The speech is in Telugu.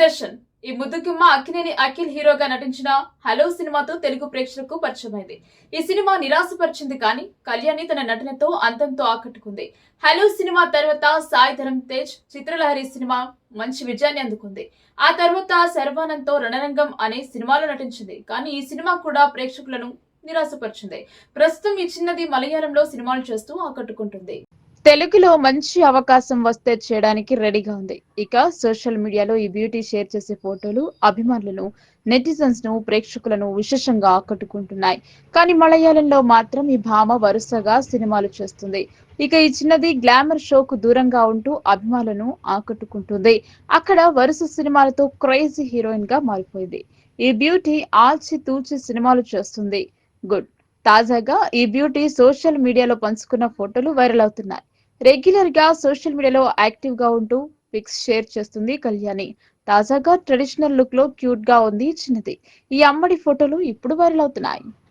దర్శన్ ఈ ముద్దుకిమ్మ అక్కినేని అఖిల్ హీరోగా నటించిన హలో సినిమాతో తెలుగు ప్రేక్షకులకు పరిచయమైంది. ఈ సినిమా నిరాశపరిచింది కానీ కళ్యాణి తన నటనతో అంతంతో ఆకట్టుకుంది. హలో సినిమా తర్వాత సాయి ధరమ్ తేజ్ చిత్రలహరి సినిమా మంచి విజయాన్ని అందుకుంది. ఆ తర్వాత శర్వానంద్తో రణరంగం అనే సినిమాలో నటించింది. కానీ ఈ సినిమా కూడా ప్రేక్షకులను నిరాశపరిచింది. ప్రస్తుతం ఈ చిన్నది మలయాళంలో సినిమాలు చేస్తూ ఆకట్టుకుంటుంది. తెలుగులో మంచి అవకాశం వస్తే చేయడానికి రెడీగా ఉంది. ఇక సోషల్ మీడియాలో ఈ బ్యూటీ షేర్ చేసే ఫోటోలు అభిమానులను నెటిజన్స్ను ప్రేక్షకులను విశేషంగా ఆకట్టుకుంటున్నాయి. కానీ మలయాళంలో మాత్రం ఈ భామ వరుసగా సినిమాలు చేస్తుంది. ఇక ఈ చిన్నది గ్లామర్ షోకు దూరంగా ఉంటూ అభిమానులను ఆకట్టుకుంటుంది. అక్కడ వరుస సినిమాలతో క్రేజీ హీరోయిన్గా మారిపోయింది. ఈ బ్యూటీ ఆల్చి తూచి సినిమాలు చేస్తుంది. గుడ్. తాజాగా ఈ బ్యూటీ సోషల్ మీడియాలో పంచుకున్న ఫోటోలు వైరల్ అవుతున్నాయి. రెగ్యులర్గా సోషల్ మీడియాలో యాక్టివ్గా ఉంటూ పిక్స్ షేర్ చేస్తుంది కళ్యాణి. తాజాగా ట్రెడిషనల్ లుక్లో క్యూట్గా ఉంది చిన్నది. ఈ అమ్మడి ఫోటోలు ఇప్పుడు వైరల్ అవుతున్నాయి.